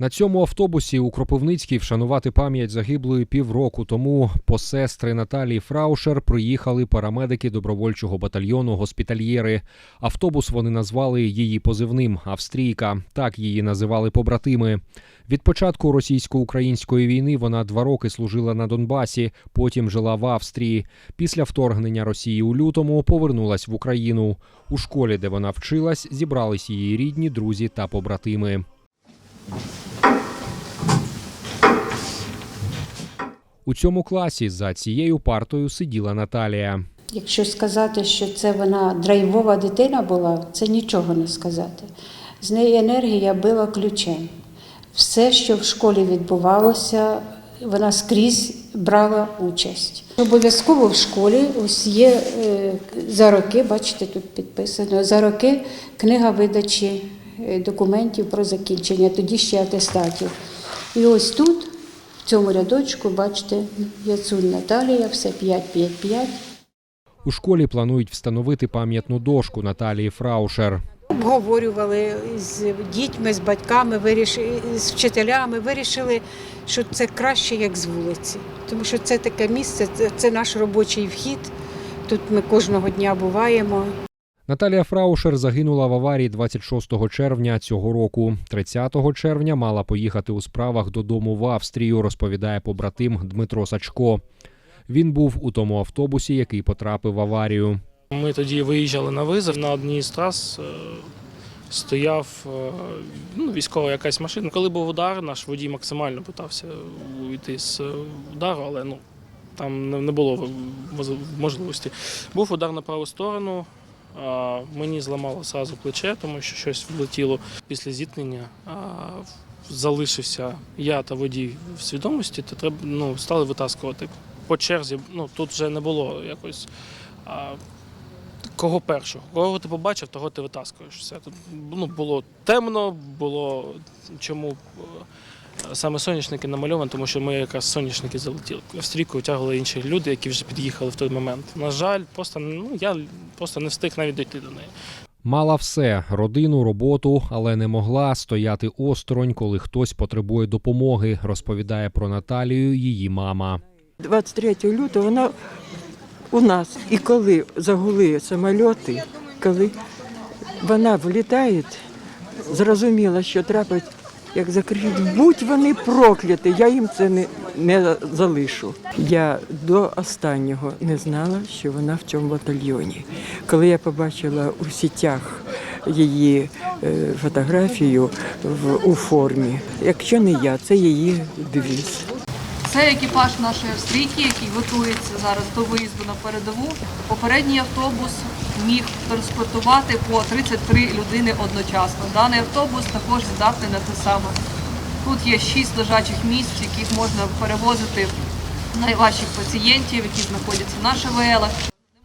На цьому автобусі у Кропивницькій вшанувати пам'ять загиблої півроку тому по сестри Наталії Фраушер приїхали парамедики добровольчого батальйону Госпітальєри. Автобус вони назвали її позивним Австрійка. Так її називали побратими. Від початку російсько-української війни вона два роки служила на Донбасі, потім жила в Австрії. Після вторгнення Росії у лютому повернулась в Україну. У школі, де вона вчилась, зібрались її рідні, друзі та побратими. У цьому класі за цією партою сиділа Наталія. Якщо сказати, що це вона драйвова дитина була, це нічого не сказати. З неї енергія била ключем. Все, що в школі відбувалося, вона скрізь брала участь. Обов'язково в школі ось є е, за роки, бачите, тут підписано, за роки книга видачі е, документів про закінчення, тоді ще атестатів. І ось тут, в цьому рядочку, бачите, Яцун Наталія, все 5-5-5. У школі планують встановити пам'ятну дошку Наталії Фраушер. Обговорювали з дітьми, з батьками, вирішили, з вчителями, вирішили, що це краще, як з вулиці. Тому що це таке місце, це, це наш робочий вхід. Тут ми кожного дня буваємо. Наталія Фраушер загинула в аварії 26 червня цього року. 30 червня мала поїхати у справах додому в Австрію, розповідає побратим Дмитро Сачко. Він був у тому автобусі, який потрапив в аварію. Ми тоді виїжджали на визов на одній з трас. е, Стояв е, ну, військова якась машина. Коли був удар, наш водій максимально питався уйти з е, удару, але ну, там не- не було можливості. Був удар на праву сторону. Мені зламало сразу плече, тому що щось влетіло після зіткнення. Залишився я та водій в свідомості, то треба ну, стали витаскувати по черзі. Ну тут вже не було якось. А, Кого першого? Кого ти побачив, того ти витаскуєш. Все. Тут ну, було темно, було чому е, саме соняшники намальовані, тому що ми якраз соняшники залетіли. Австрійку тягли інші люди, які вже під'їхали в той момент. На жаль, просто ну, я просто не встиг навіть дійти до неї. Мала все родину, роботу, але не могла стояти осторонь, коли хтось потребує допомоги, розповідає про Наталію її мама. 23 лютого вона у нас. І коли загули самольоти, коли вона влітає, зрозуміла, що трапить, як закриють, будь вони прокляті, я їм це не, не залишу. Я до останнього не знала, що вона в цьому батальйоні. Коли я побачила у сітях її е, фотографію в, у формі, якщо не я, це її девіз. Це екіпаж нашої австрійки, який готується зараз до виїзду на передову. Попередній автобус міг транспортувати по 33 людини одночасно. Даний автобус також здатний на те саме. Тут є шість лежачих місць, в яких можна перевозити найважчих пацієнтів, які знаходяться на ШВЛах.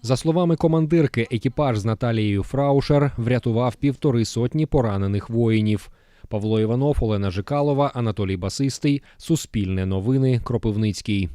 За словами командирки, екіпаж з Наталією Фраушер врятував півтори сотні поранених воїнів. Павло Іванов, Олена Жикалова, Анатолій Басистий. Суспільне новини. Кропивницький.